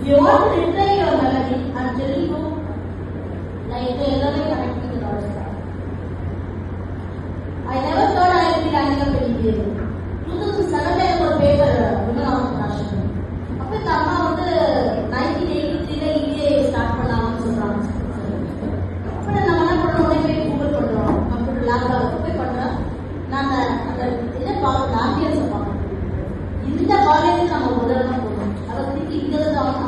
You want to retrieve your memory and tell you, like எல்லாமே connect with the Lord's God. I never thought I would be landing up in India. 2007 எனக்கு ஒரு paper women of அப்ப இந்த அம்மா வந்து nineteen eighty த்ரீல இந்தியை start பண்ணாங்கன்னு சொல்றாங்க அப்புறம் நம்ம என்ன பண்றோம் உடனே போய் கூகுள் பண்றோம் கம்ப்யூட்டர் லேப்டாப் போய் பண்றோம் நாங்க அந்த இதை பார்க்கணும் ஆம்பியன்ஸை பார்க்கணும் இந்த காலேஜ் நம்ம முதல்ல தான் போகணும் அதை பத்தி இங்க இருந்து அவங்க கம்ப்யூட்டர் இருப்பாங்க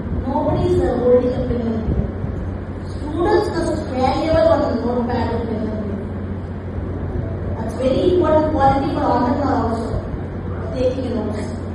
people on the clouds taking notes.